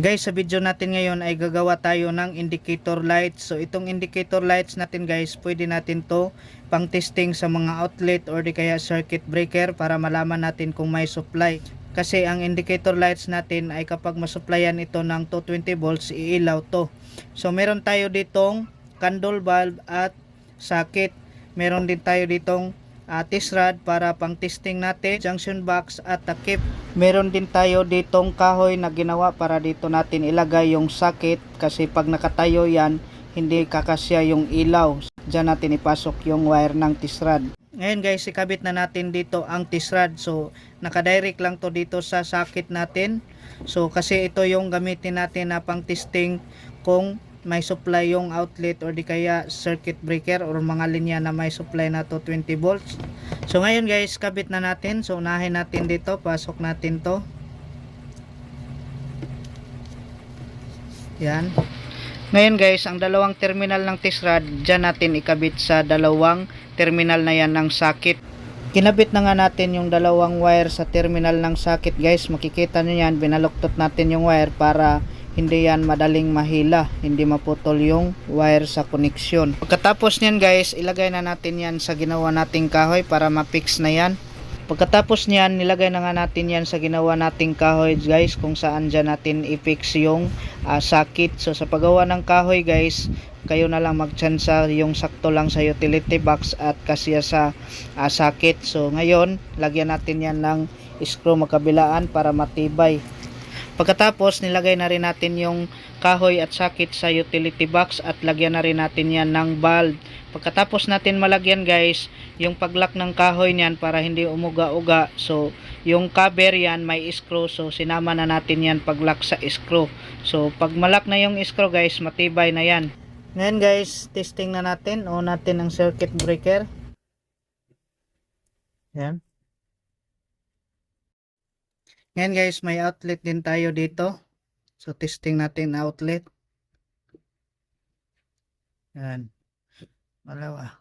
Guys, sa video natin ngayon ay gagawa tayo ng indicator lights. So itong indicator lights natin guys, pwede natin to pang testing sa mga outlet or di kaya circuit breaker para malaman natin kung may supply. Kasi ang indicator lights natin ay kapag masupplyan ito ng 220 volts, iilaw to. So meron tayo ditong candle bulb at socket. Meron din tayo ditong uh, test rod para pang testing natin, junction box at takip. Meron din tayo ditong kahoy na ginawa para dito natin ilagay yung socket kasi pag nakatayo yan, hindi kakasya yung ilaw. Diyan natin ipasok yung wire ng test rod. Ngayon guys, ikabit na natin dito ang test rod. So, nakadirect lang to dito sa socket natin. So, kasi ito yung gamitin natin na pang testing kung may supply yung outlet or di kaya circuit breaker or mga linya na may supply na to 20 volts. So ngayon guys, kabit na natin. So unahin natin dito, pasok natin to. Yan. Ngayon guys, ang dalawang terminal ng test rod, dyan natin ikabit sa dalawang terminal na yan ng socket. Kinabit na nga natin yung dalawang wire sa terminal ng socket guys. Makikita nyo yan, binaluktot natin yung wire para hindi yan madaling mahila, hindi maputol yung wire sa koneksyon. Pagkatapos niyan guys, ilagay na natin yan sa ginawa nating kahoy para ma-fix na yan. Pagkatapos niyan, nilagay na nga natin yan sa ginawa nating kahoy guys kung saan dyan natin i-fix yung uh, socket. So sa paggawa ng kahoy guys, kayo na lang magtsansa yung sakto lang sa utility box at kasya sa uh, socket. So ngayon, lagyan natin yan ng screw magkabilaan para matibay. Pagkatapos, nilagay na rin natin yung kahoy at socket sa utility box at lagyan na rin natin yan ng bulb. Pagkatapos natin malagyan guys, yung paglock ng kahoy niyan para hindi umuga-uga. So, yung cover yan may screw. So, sinama na natin yan paglock sa screw. So, pag malak na yung screw guys, matibay na yan. Ngayon guys, testing na natin. O natin ang circuit breaker. Yan. Ngayon guys, may outlet din tayo dito. So, testing natin outlet. Yan. Malawa.